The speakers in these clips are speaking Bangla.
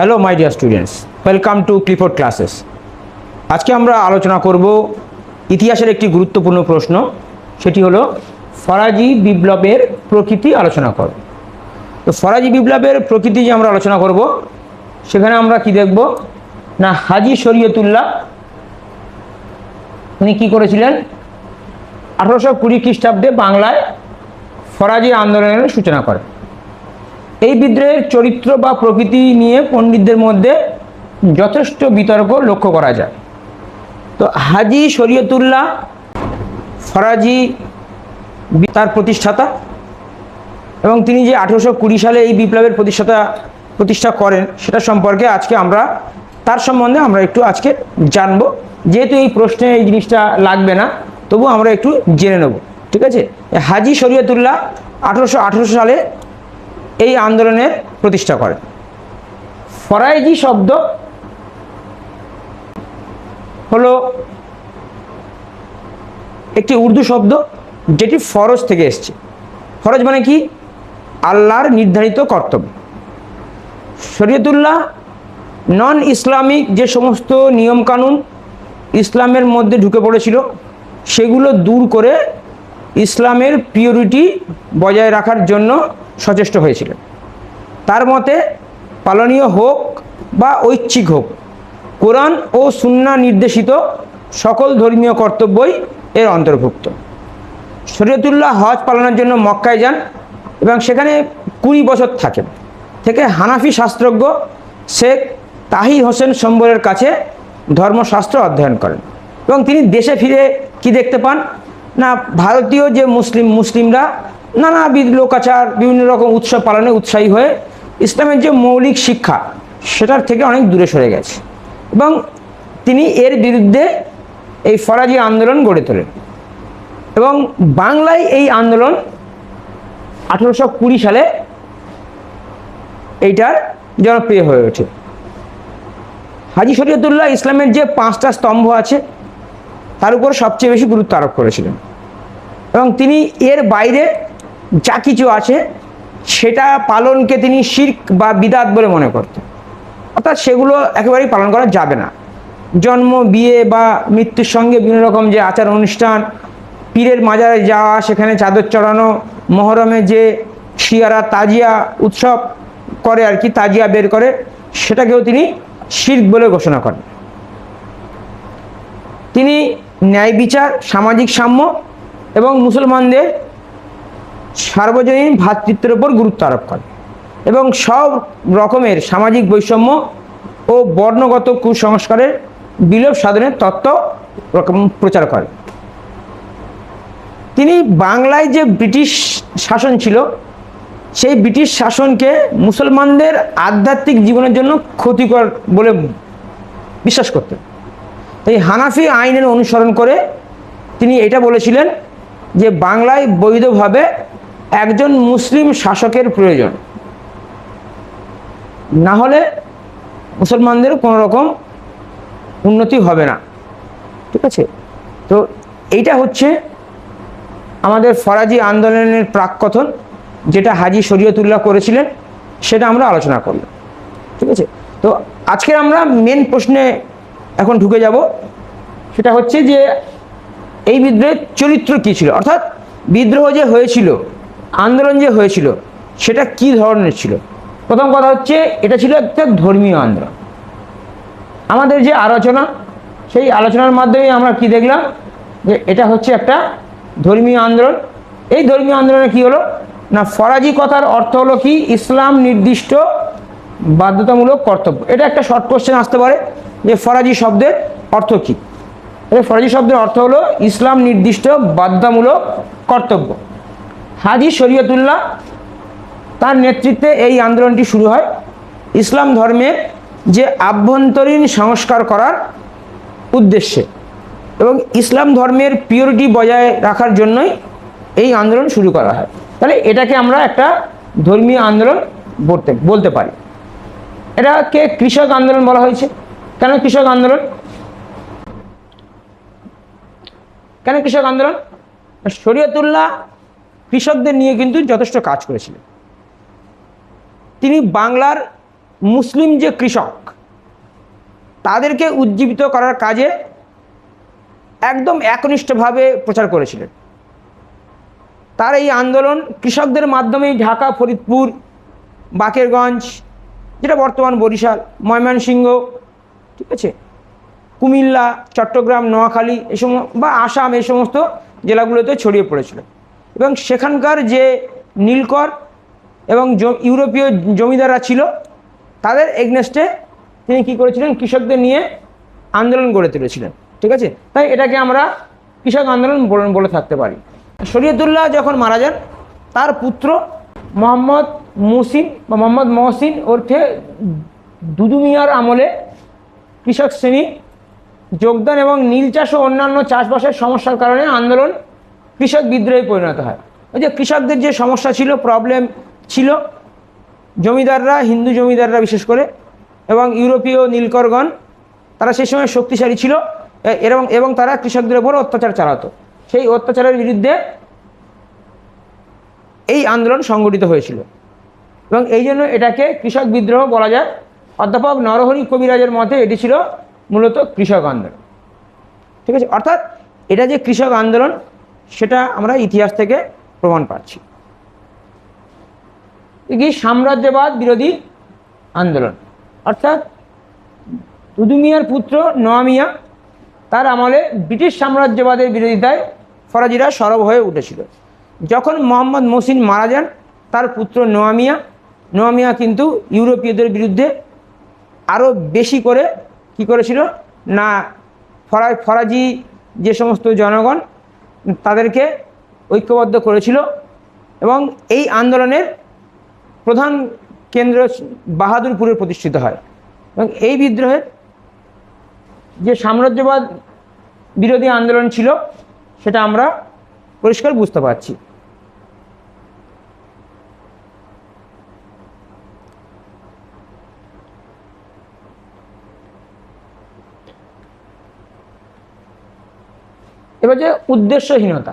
Hello my dear students welcome to Clifford classes আজকে আমরা আলোচনা করব ইতিহাসের একটি গুরুত্বপূর্ণ প্রশ্ন। সেটি হলো, ফরাজি বিপ্লবের প্রকৃতি আলোচনা করব তো ফরাজি বিপ্লবের প্রকৃতি যে আমরা আলোচনা করব, সেখানে আমরা কি দেখব? না, হাজি শরীয়তুল্লাহ, উনি কী করেছিলেন? আঠারোশো কুড়ি খ্রিস্টাব্দে বাংলায় ফরাজি আন্দোলনের সূচনা করেন। এই বিদ্রোহের চরিত্র বা প্রকৃতি নিয়ে পণ্ডিতদের মধ্যে যথেষ্ট বিতর্ক লক্ষ্য করা যায়। তো হাজি শরীয়তুল্লাহ ফরাজি তার প্রতিষ্ঠাতা এবং তিনি যে আঠেরোশো কুড়ি সালে এই বিপ্লবের প্রতিষ্ঠাতা প্রতিষ্ঠা করেন, সেটা সম্পর্কে আজকে আমরা, তার সম্বন্ধে আমরা একটু আজকে জানব। যেহেতু এই প্রশ্নে এই জিনিসটা লাগবে না তবু আমরা একটু জেনে নেব, ঠিক আছে? হাজি শরীয়তুল্লাহ আঠেরোশো সালে এই আন্দোলনের প্রতিষ্ঠা করেন ফরাইজি শব্দ হলো একটি উর্দু শব্দ যেটি ফরজ থেকে এসছে। ফরজ মানে কি? আল্লাহর নির্ধারিত কর্তব্য। শরীয়তুল্লাহ নন ইসলামিক যে সমস্ত নিয়মকানুন ইসলামের মধ্যে ঢুকে পড়েছিল, সেগুলো দূর করে ইসলামের পিওরিটি বজায় রাখার জন্য সচেষ্ট হয়েছিলেন। তার মতে পালনীয় হোক বা ঐচ্ছিক হোক, কোরআন ও সুন্না নির্দেশিত সকল ধর্মীয় কর্তব্যই এর অন্তর্ভুক্ত। শরীয়তুল্লাহ হজ পালনের জন্য মক্কায় যান এবং সেখানে কুড়ি বছর থাকেন। থেকে হানাফি শাস্ত্রজ্ঞ শেখ তাহির হোসেন সম্বরের কাছে ধর্মশাস্ত্র অধ্যয়ন করেন এবং তিনি দেশে ফিরে কি দেখতে পান? না, ভারতীয় যে মুসলিম, মুসলিমরা নানাবিধ লোকাচার, বিভিন্ন রকম উৎসব পালনে উৎসাহী হয়ে ইসলামের যে মৌলিক শিক্ষা, সেটার থেকে অনেক দূরে সরে গেছে। এবং তিনি এর বিরুদ্ধে এই ফরাজি আন্দোলন গড়ে তোলেন। এবং বাংলায় এই আন্দোলন আঠেরোশো কুড়ি সালে এইটার জনপ্রিয় হয়ে ওঠে। হাজি শরীয়তুল্লাহ ইসলামের যে পাঁচটা স্তম্ভ আছে, তার উপর সবচেয়ে বেশি গুরুত্ব আরোপ করেছিলেন। এবং তিনি এর বাইরে যা কিছু আছে, সেটা পালনকে তিনি শির্ক বা বিদাত বলে মনে করতেন। অর্থাৎ সেগুলো একেবারেই পালন করা যাবে না। জন্ম, বিয়ে বা মৃত্যুর সঙ্গে বিভিন্ন রকম যে আচার অনুষ্ঠান, পীরের মাজারে যাওয়া, সেখানে চাদর চড়ানো, মহরমে যে শিয়ারা, তাজিয়া উৎসব করে আর কি, তাজিয়া বের করে, সেটাকেও তিনি শির্ক বলে ঘোষণা করেন। তিনি ন্যায় বিচার, সামাজিক সাম্য এবং মুসলমানদের সার্বজনীন ভ্রাতৃত্বের উপর গুরুত্ব আরোপ করেন এবং সব রকমের সামাজিক বৈষম্য ও বর্ণগত কুসংস্কারের বিলোপ সাধনের তত্ত্ব প্রচার করে। তিনি বাংলায় যে ব্রিটিশ শাসন ছিল, সেই ব্রিটিশ শাসনকে মুসলমানদের আধ্যাত্মিক জীবনের জন্য ক্ষতিকর বলে বিশ্বাস করতেন। এই হানাফি আইনের অনুসরণ করে তিনি এটা বলেছিলেন যে বাংলায় বৈধভাবে একজন মুসলিম শাসকের প্রয়োজন। না হলে মুসলমানদের কোনো রকম উন্নতি হবে না। ঠিক আছে? তো এইটা হচ্ছে আমাদের ফরাজি আন্দোলনের প্রাককথন, যেটা হাজি শরীয়তুল্লাহ করেছিলেন, সেটা আমরা আলোচনা করলাম। ঠিক আছে? তো আজকে আমরা মেন প্রশ্নে এখন ঢুকে যাব। সেটা হচ্ছে যে এই বিদ্রোহের চরিত্র কী ছিল? অর্থাৎ বিদ্রোহ যে হয়েছিল আন্দোলন যে হয়েছিল, সেটা কি ধরনের ছিল? প্রথম কথা হচ্ছে, এটা ছিল একটা ধর্মীয় আন্দোলন। আমাদের যে আলোচনা, সেই আলোচনার মাধ্যমে আমরা কি দেখলাম, যে এটা হচ্ছে একটা ধর্মীয় আন্দোলন। এই ধর্মীয় আন্দোলনে কি হলো? না, ফরাজি কথার অর্থ হলো কি? ইসলাম নির্দিষ্ট বাধ্যতামূলক কর্তব্য। এটা একটা শর্ট কোশ্চেন আসতে পারে, যে ফরাজি শব্দের অর্থ কী? ফরাজি শব্দের অর্থ হলো, ইসলাম নির্দিষ্ট বাধ্যতামূলক কর্তব্য। হাজি শরীয়তুল্লাহ তার নেতৃত্বে এই আন্দোলনটি শুরু হয়। ইসলাম ধর্মের যে আভ্যন্তরীণ সংস্কার করার উদ্দেশ্যে এবং ইসলাম ধর্মের পিওরিটি বজায় রাখার জন্যই এই আন্দোলন শুরু করা হয়। তাহলে এটাকে আমরা একটা ধর্মীয় আন্দোলন বলতে বলতে পারি। এটাকে কৃষক আন্দোলন বলা হয়েছে। কেন কৃষক আন্দোলন? কেন কৃষক আন্দোলন? শরীয়তুল্লাহ কৃষকদের নিয়ে কিন্তু যথেষ্ট কাজ করেছিলেন। তিনি বাংলার মুসলিম যে কৃষক, তাদেরকে উজ্জীবিত করার কাজে একদম একনিষ্ঠভাবে প্রচার করেছিলেন। তার এই আন্দোলন কৃষকদের মাধ্যমেই ঢাকা, ফরিদপুর, বাকেরগঞ্জ, যেটা বর্তমান বরিশাল, ময়মনসিংহ, ঠিক আছে, কুমিল্লা, চট্টগ্রাম, নোয়াখালী এই বা আসাম এই সমস্ত জেলাগুলোতে ছড়িয়ে পড়েছিল। এবং সেখানকার যে নীলকর এবং ইউরোপীয় জমিদাররা ছিল, তাদের এগনেস্টে তিনি কী করেছিলেন? কৃষকদের নিয়ে আন্দোলন গড়ে তুলেছিলেন। ঠিক আছে? তাই এটাকে আমরা কৃষক আন্দোলন বলে- থাকতে পারি। শরীয়তুল্লাহ যখন মারা যান, তার পুত্র মোহাম্মদ মুসিন বা মোহাম্মদ মহসিন ওরফে দুদু মিয়ার আমলে কৃষক শ্রেণি যোগদান এবং নীল চাষ ও অন্যান্য চাষবাসের সমস্যার কারণে আন্দোলন কৃষক বিদ্রোহে পরিণত হয়। ওই যে কৃষকদের যে সমস্যা ছিল প্রবলেম ছিল, জমিদাররা, হিন্দু জমিদাররা বিশেষ করে, এবং ইউরোপীয় নীলকরগণ, তারা সেই সময় শক্তিশালী ছিল, এ- এবং তারা কৃষকদের উপর অত্যাচার চালাতো। সেই অত্যাচারের বিরুদ্ধে এই আন্দোলন সংগঠিত হয়েছিল। এবং এই জন্য এটাকে কৃষক বিদ্রোহ বলা যায়। অধ্যাপক নরহরি কবিরাজের মতে এটি ছিল মূলত কৃষক আন্দোলন। ঠিক আছে? অর্থাৎ এটা যে কৃষক আন্দোলন সেটা আমরা ইতিহাস থেকে প্রমাণ পাচ্ছি। কি সাম্রাজ্যবাদ বিরোধী আন্দোলন? অর্থাৎ দুদু মিয়ার পুত্র নোয়া মিয়া তার আমলে ব্রিটিশ সাম্রাজ্যবাদের বিরোধিতায় ফরাজিরা সরব হয়ে উঠেছিল। যখন মোহাম্মদ মহসিন মারা যান, তার পুত্র নোয়া মিয়া নোয়া মিয়া কিন্তু ইউরোপীয়দের বিরুদ্ধে আরও বেশি করে কি করেছিল? না, ফরা, ফরাজি যে সমস্ত জনগণ তাদেরকে ঐক্যবদ্ধ করেছিল এবং এই আন্দোলনের প্রধান কেন্দ্র বাহাদুরপুরে প্রতিষ্ঠিত হয়। এবং এই বিদ্রোহের যে সাম্রাজ্যবাদ বিরোধী আন্দোলন ছিল, সেটা আমরা পরিষ্কার বুঝতে পারছি। এবার যে উদ্দেশ্যহীনতা।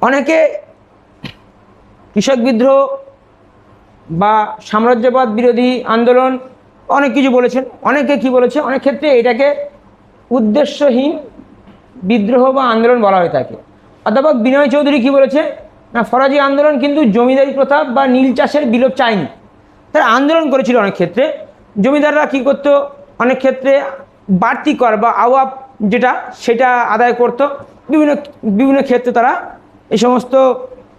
অনেকে কৃষক বিদ্রোহ বা সাম্রাজ্যবাদ বিরোধী আন্দোলন অনেক কিছু বলেছেন। অনেকে কি বলেছে? অনেক ক্ষেত্রে এটাকে উদ্দেশ্যহীন বিদ্রোহ বা আন্দোলন বলা হয়ে থাকে। অধ্যাপক বিনয় চৌধুরী কি বলেছে? না, ফরাজি আন্দোলন কিন্তু জমিদারি প্রথা বা নীল চাষের বিলোপ চায়নি। তারা আন্দোলন করেছিল অনেক ক্ষেত্রে। জমিদাররা কী করতো? অনেক ক্ষেত্রে বাড়তি কর বা আওয়াব যেটা সেটা আদায় করত। বিভিন্ন বিভিন্ন ক্ষেত্রে তারা এই সমস্ত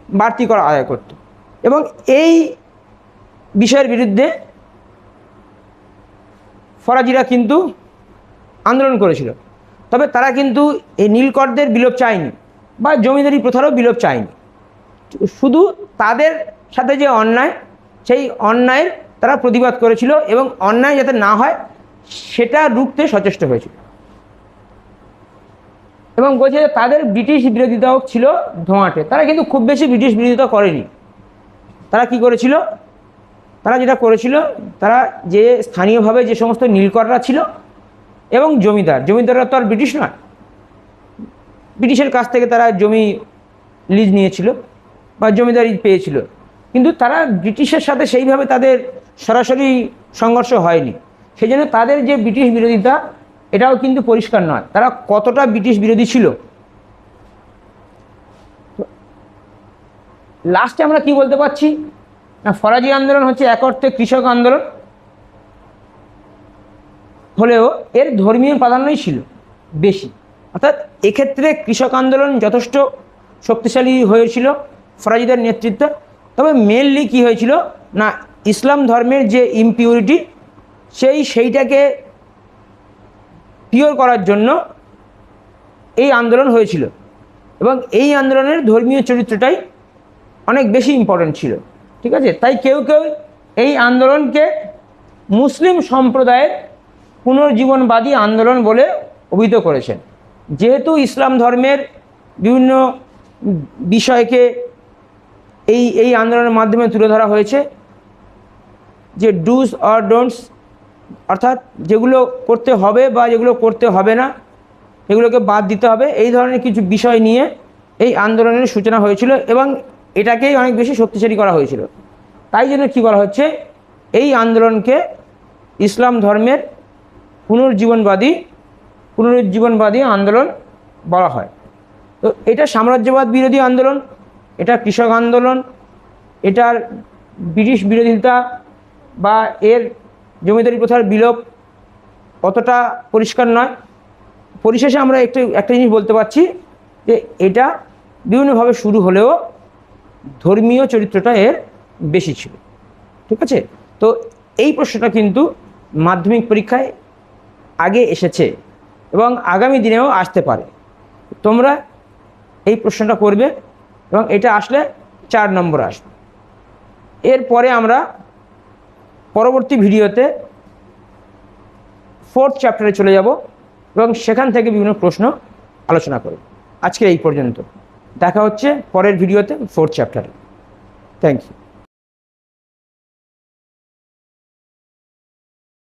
বাড়তি করা আদায় করত। এবং এই বিষয়ের বিরুদ্ধে ফরাজিরা কিন্তু আন্দোলন করেছিল। তবে তারা কিন্তু এই নীলকরদের বিলোপ চায়নি বা জমিদারি প্রথারও বিলোপ চায়নি। শুধু তাদের সাথে যে অন্যায়, সেই অন্যায়ের তারা প্রতিবাদ করেছিল এবং অন্যায় যাতে না হয়, সেটা রুখতে সচেষ্ট হয়েছিল। এবং বলছে যে তাদের ব্রিটিশ বিরোধিতাও ছিল ধোঁয়াটে। তারা কিন্তু খুব বেশি ব্রিটিশ বিরোধিতা করেনি। তারা কি করেছিল? তারা যেটা করেছিল, তারা যে স্থানীয়ভাবে যে সমস্ত নীলকররা ছিল এবং জমিদার। জমিদাররা তো আর ব্রিটিশ নয়। ব্রিটিশের কাছ থেকে তারা জমি লিজ নিয়েছিল বা জমিদারি পেয়েছিল। কিন্তু তারা ব্রিটিশের সাথে সেইভাবে তাদের সরাসরি সংঘর্ষ হয়নি। সেই জন্য তাদের যে ব্রিটিশ বিরোধিতা এটাও কিন্তু পরিষ্কার নয়। তারা কতটা ব্রিটিশ বিরোধী ছিল? লাস্টে আমরা কি বলতে পারছি? না, ফরাজি আন্দোলন হচ্ছে এক অর্থে কৃষক আন্দোলন। হলেও এর ধর্মীয় প্রাধান্যই ছিল বেশি। অর্থাৎ এক্ষেত্রে কৃষক আন্দোলন যথেষ্ট শক্তিশালী হয়েছিল ফরাজিদের নেতৃত্বে। তবে মেনলি কি হয়েছিল? না, ইসলাম ধর্মের যে ইমপিউরিটি সেই সেইটাকে পিওর করার জন্য এই আন্দোলন হয়েছিল। এবং এই আন্দোলনের ধর্মীয় চরিত্রটাই অনেক বেশি ইম্পর্টেন্ট ছিল। ঠিক আছে? তাই কেউ কেউ এই আন্দোলনকে মুসলিম সম্প্রদায়ের পুনর্জীবনবাদী আন্দোলন বলে অভিহিত করেছেন। যেহেতু ইসলাম ধর্মের বিভিন্ন বিষয়কে এই এই আন্দোলনের মাধ্যমে তুলে ধরা হয়েছে যে ডুস অর ডোন্টস অর্থাৎ যেগুলো করতে হবে বা যেগুলো করতে হবে না, এগুলোকে বাদ দিতে হবে। এই ধরনের কিছু বিষয় নিয়ে এই আন্দোলনের সূচনা হয়েছিল এবং এটাকেই অনেক বেশি শক্তিশালী করা হয়েছিল। তাই জন্য কী বলা হচ্ছে? এই আন্দোলনকে ইসলাম ধর্মের পুনর্জীবনবাদী, পুনরুজ্জীবনবাদী আন্দোলন বলা হয়। তো এটা সাম্রাজ্যবাদ বিরোধী আন্দোলন, এটা কৃষক আন্দোলন, এটার ব্রিটিশ বিরোধিতা বা এর জমিদারি প্রথার বিলোপ অতটা পরিষ্কার নয়। পরিশেষে আমরা একটু, একটা জিনিস বলতে পারছি যে এটা বিভিন্নভাবে শুরু হলেও ধর্মীয় চরিত্রটা এর বেশি ছিল। ঠিক আছে? তো এই প্রশ্নটা কিন্তু মাধ্যমিক পরীক্ষায় আগে এসেছে এবং আগামী দিনেও আসতে পারে। তোমরা এই প্রশ্নটা করবে এবং এটা আসলে চার নম্বর আসবে। এরপরে আমরা পরবর্তী ভিডিওতে ফোর্থ চ্যাপ্টারে চলে যাব এবং সেখান থেকে বিভিন্ন প্রশ্ন আলোচনা করব। আজকে এই পর্যন্ত। দেখা হচ্ছে পরের ভিডিওতে ফোর্থ চ্যাপ্টারে থ্যাংক ইউ